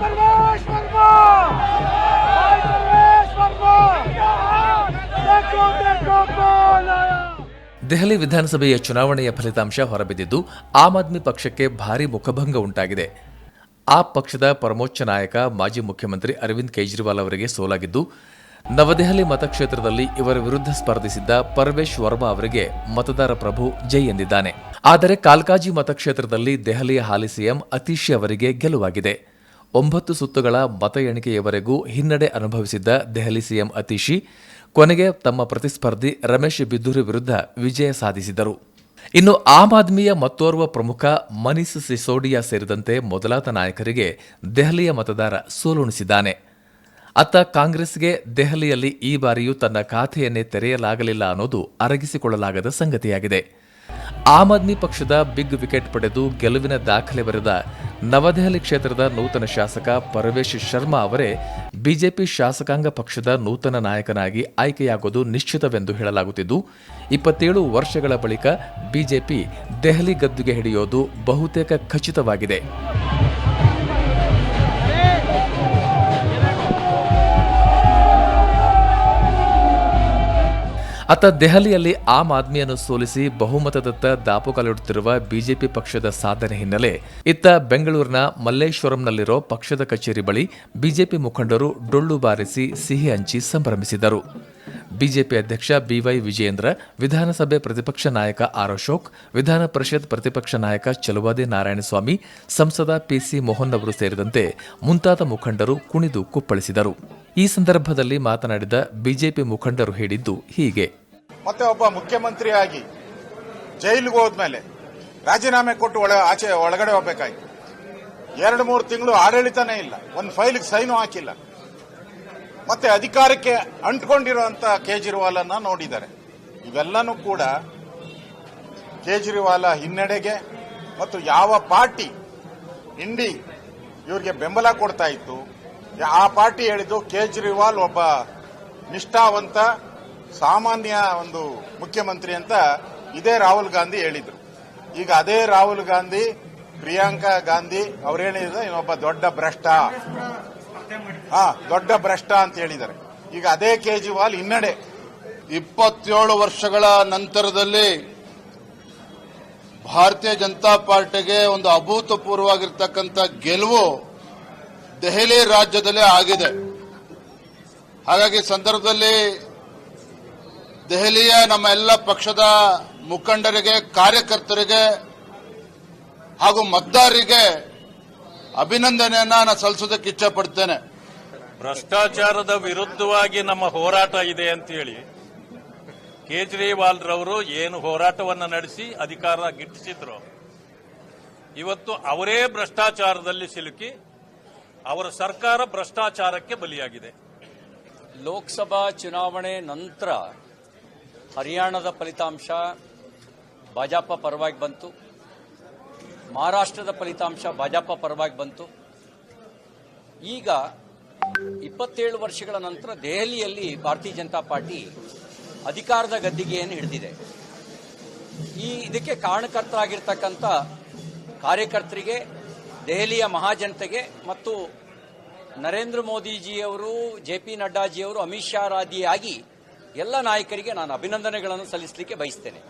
परवेश वर्मा भाई परवेश वर्मा देखो देखो कौन आया ದೆಹಲಿ ವಿಧಾನಸಭೆಯ ಚುನಾವಣೆಯ ಫಲಿತಾಂಶ ಹೊರಬಿದ್ದಿದ್ದು ಆಮ್ ಆದ್ಮಿ ಪಕ್ಷಕ್ಕೆ ಭಾರೀ ಮುಖಭಂಗ ಉಂಟಾಗಿದೆ ಆ ಪಕ್ಷದ ಪರಮೋಚ್ಚ ನಾಯಕ ಮಾಜಿ ಮುಖ್ಯಮಂತ್ರಿ ಅರವಿಂದ್ ಕೇಜ್ರಿವಾಲ್ ಅವರಿಗೆ ಸೋಲಾಗಿದ್ದು ನವದೆಹಲಿ ಮತಕ್ಷೇತ್ರದಲ್ಲಿ ಇವರ ವಿರುದ್ಧ ಸ್ಪರ್ಧಿಸಿದ್ದ ಪರ್ವೇಶ್ ವರ್ಮಾ ಅವರಿಗೆ ಮತದಾರ ಪ್ರಭು ಜೈ ಎಂದಿದ್ದಾನೆ ಆದರೆ ಕಾಲ್ಕಾಜಿ ಮತಕ್ಷೇತ್ರದಲ್ಲಿ ದೆಹಲಿಯ ಹಾಲಿ ಸಿಎಂ ಅತೀಶ್ ಅವರಿಗೆ ಗೆಲುವಾಗಿದೆ ಒಂಬತ್ತು ಸುತ್ತುಗಳ ಮತ ಎಣಿಕೆಯವರೆಗೂ ಹಿನ್ನಡೆ ಅನುಭವಿಸಿದ್ದ ದೆಹಲಿ ಸಿಎಂ ಅತೀಶಿ, ಕೊನೆಗೆ ತಮ್ಮ ಪ್ರತಿಸ್ಪರ್ಧಿ ರಮೇಶ್ ಬಿದ್ದೂರಿ ವಿರುದ್ಧ ವಿಜಯ ಸಾಧಿಸಿದರು. ಇನ್ನು ಆಮ್ ಆದ್ಮಿಯ ಮತ್ತೋರ್ವ ಪ್ರಮುಖ ಮನೀಸ್ ಸಿಸೋಡಿಯಾ ಸೇರಿದಂತೆ ಮೊದಲಾದ ನಾಯಕರಿಗೆ ದೆಹಲಿಯ ಮತದಾರ ಸೋಲುಣಿಸಿದ್ದಾನೆ. ಅತ್ತ ಕಾಂಗ್ರೆಸ್ಗೆ ದೆಹಲಿಯಲ್ಲಿ ಈ ಬಾರಿಯೂ ತನ್ನ ಖಾತೆಯನ್ನೇ ತೆರೆಯಲಾಗಲಿಲ್ಲ ಅನ್ನೋದು ಅರಗಿಸಿಕೊಳ್ಳಲಾಗದ ಸಂಗತಿಯಾಗಿದೆ. ಆಮ್ ಆದ್ಮಿ ಪಕ್ಷದ ಬಿಗ್ ವಿಕೆಟ್ ಪಡೆದು ಗೆಲುವಿನ ದಾಖಲೆ ಬರೆದ ನವದೆಹಲಿ ಕ್ಷೇತ್ರದ ನೂತನ ಶಾಸಕ ಪರವೇಶ್ ಶರ್ಮಾ ಅವರೇ ಬಿಜೆಪಿ ಶಾಸಕಾಂಗ ಪಕ್ಷದ ನೂತನ ನಾಯಕನಾಗಿ ಆಯ್ಕೆಯಾಗೋದು ನಿಶ್ಚಿತವೆಂದು ಹೇಳಲಾಗುತ್ತಿದ್ದು, ಇಪ್ಪತ್ತೇಳು ವರ್ಷಗಳ ಬಳಿಕ ಬಿಜೆಪಿ ದೆಹಲಿ ಗದ್ದುಗೆ ಹಿಡಿಯೋದು ಬಹುತೇಕ ಖಚಿತವಾಗಿದೆ. ಅತ್ತ ದೆಹಲಿಯಲ್ಲಿ ಆಮ್ ಆದ್ಮಿಯನ್ನು ಸೋಲಿಸಿ ಬಹುಮತದತ್ತ ದಾಪುಗಾಲಿಡುತ್ತಿರುವ ಬಿಜೆಪಿ ಪಕ್ಷದ ಸಾಧನೆ ಹಿನ್ನೆಲೆ ಇತ್ತ ಬೆಂಗಳೂರಿನ ಮಲ್ಲೇಶ್ವರಂನಲ್ಲಿರೋ ಪಕ್ಷದ ಕಚೇರಿ ಬಳಿ ಬಿಜೆಪಿ ಮುಖಂಡರು ಡೊಳ್ಳು ಬಾರಿಸಿ ಸಿಹಿ ಹಂಚಿ ಸಂಭ್ರಮಿಸಿದರು. ಬಿಜೆಪಿ ಅಧ್ಯಕ್ಷ ಬಿವೈ ವಿಜಯೇಂದ್ರ, ವಿಧಾನಸಭೆ ಪ್ರತಿಪಕ್ಷ ನಾಯಕ ಆರ್ ಅಶೋಕ್, ವಿಧಾನ ಪರಿಷತ್ ಪ್ರತಿಪಕ್ಷ ನಾಯಕ ಚಲುವಾದಿ ನಾರಾಯಣಸ್ವಾಮಿ, ಸಂಸದ ಪಿಸಿ ಮೋಹನ್ ಅವರು ಸೇರಿದಂತೆ ಮುಂತಾದ ಮುಖಂಡರು ಕುಣಿದು ಕುಪ್ಪಳಿಸಿದರು. ಈ ಸಂದರ್ಭದಲ್ಲಿ ಮಾತನಾಡಿದ ಬಿಜೆಪಿ ಮುಖಂಡರು ಹೇಳಿದ್ದು ಹೀಗೆ. ಮತ್ತೆ ಒಬ್ಬ ಮುಖ್ಯಮಂತ್ರಿಯಾಗಿ ಜೈಲಿಗೆ ಹೋದ್ಮೇಲೆ ರಾಜೀನಾಮೆ ಕೊಟ್ಟು ಒಳ ಆಚೆ ಒಳಗಡೆ ಹೋಗ್ಬೇಕಾಯ್ತು. ಎರಡು ಮೂರು ತಿಂಗಳು ಆಡಳಿತನೇ ಇಲ್ಲ. ಒಂದು ಫೈಲ್ಗೆ ಸೈನು ಹಾಕಿಲ್ಲ. ಮತ್ತೆ ಅಧಿಕಾರಕ್ಕೆ ಅಂಟ್ಕೊಂಡಿರುವಂತ ಅನ್ನ ನೋಡಿದ್ದಾರೆ. ಇವೆಲ್ಲನೂ ಕೂಡ ಕೇಜ್ರಿವಾಲ ಹಿನ್ನಡೆಗೆ ಮತ್ತು ಯಾವ ಪಾರ್ಟಿ ಇಂಡಿ ಇವರಿಗೆ ಬೆಂಬಲ ಕೊಡ್ತಾ ಇತ್ತು, ಆ ಪಾರ್ಟಿ ಹೇಳಿದ್ದು ಕೇಜ್ರಿವಾಲ್ ಒಬ್ಬ ನಿಷ್ಠಾವಂತ ಸಾಮಾನ್ಯ ಒಂದು ಮುಖ್ಯಮಂತ್ರಿ ಅಂತ ಇದೇ ರಾಹುಲ್ ಗಾಂಧಿ ಹೇಳಿದ್ರು. ಈಗ ಅದೇ ರಾಹುಲ್ ಗಾಂಧಿ, ಪ್ರಿಯಾಂಕಾ ಗಾಂಧಿ ಅವ್ರು ಹೇಳಿದ್ರು ಇನ್ನೊಬ್ಬ ದೊಡ್ಡ ಭ್ರಷ್ಟ. ಹಾ, ದೊಡ್ಡ ಭ್ರಷ್ಟ ಅಂತ ಹೇಳಿದ್ದಾರೆ. ಈಗ ಅದೇ ಕೇಜ್ರಿವಾಲ್ ಹಿನ್ನಡೆ. ಇಪ್ಪತ್ತೇಳು ವರ್ಷಗಳ ನಂತರದಲ್ಲಿ ಭಾರತೀಯ ಜನತಾ ಪಾರ್ಟಿಗೆ ಒಂದು ಅಭೂತಪೂರ್ವವಾಗಿರ್ತಕ್ಕಂಥ ಗೆಲುವು ದೆಹಲಿ ರಾಜ್ಯದಲ್ಲೇ ಆಗಿದೆ. ಹಾಗಾಗಿ ಸಂದರ್ಭದಲ್ಲಿ ದೆಹಲಿಯ ನಮ್ಮ ಎಲ್ಲ ಪಕ್ಷದ ಮುಖಂಡರಿಗೆ ಕಾರ್ಯಕರ್ತರಿಗೆ ಹಾಗೂ ಮತದಾರರಿಗೆ ಅಭಿನಂದನೆಯನ್ನ ನಾನು ಸಲ್ಲಿಸೋದಕ್ಕೆ ಇಚ್ಛೆ ಪಡ್ತೇನೆ ಭ್ರಷ್ಟಾಚಾರದ ವಿರುದ್ಧವಾಗಿ ನಮ್ಮ ಹೋರಾಟ ಇದೆ ಅಂತ ಹೇಳಿ ಕೇಜ್ರಿವಾಲ್ ರವರು ಏನು ಹೋರಾಟವನ್ನು ನಡೆಸಿ ಅಧಿಕಾರ ಗಿಟ್ಟಿಸಿದ್ರು. ಇವತ್ತು ಅವರೇ ಭ್ರಷ್ಟಾಚಾರದಲ್ಲಿ ಸಿಲುಕಿ ಅವರ ಸರ್ಕಾರ ಭ್ರಷ್ಟಾಚಾರಕ್ಕೆ ಬಲಿಯಾಗಿದೆ. ಲೋಕಸಭಾ ಚುನಾವಣೆ ನಂತರ ಹರಿಯಾಣದ ಫಲಿತಾಂಶ ಭಾಜಪ ಪರವಾಗಿ ಬಂತು. ಮಹಾರಾಷ್ಟ್ರದ ಫಲಿತಾಂಶ ಭಾಜಪ ಪರವಾಗಿ ಬಂತು. ಈಗ ಇಪ್ಪತ್ತೇಳು ವರ್ಷಗಳ ನಂತರ ದೆಹಲಿಯಲ್ಲಿ ಭಾರತೀಯ ಜನತಾ ಪಾರ್ಟಿ ಅಧಿಕಾರದ ಗದ್ದಿಗೆಯನ್ನು ಹಿಡಿದಿದೆ. ಈ ಇದಕ್ಕೆ ಕಾರಣಕರ್ತರಾಗಿರ್ತಕ್ಕಂಥ ಕಾರ್ಯಕರ್ತರಿಗೆ, ದೆಹಲಿಯ ಮಹಾಜನತೆಗೆ ಮತ್ತು ನರೇಂದ್ರ ಮೋದಿಜಿಯವರು, ಜೆ ಪಿ ನಡ್ಡಾಜಿಯವರು ಅಮಿತ್ ಶಾ ರಾದಿಯಾಗಿ ಎಲ್ಲ ನಾಯಕರಿಗೆ ನಾನು ಅಭಿನಂದನೆಗಳನ್ನು ಸಲ್ಲಿಸಲಿಕ್ಕೆ ಬಯಸ್ತೇನೆ.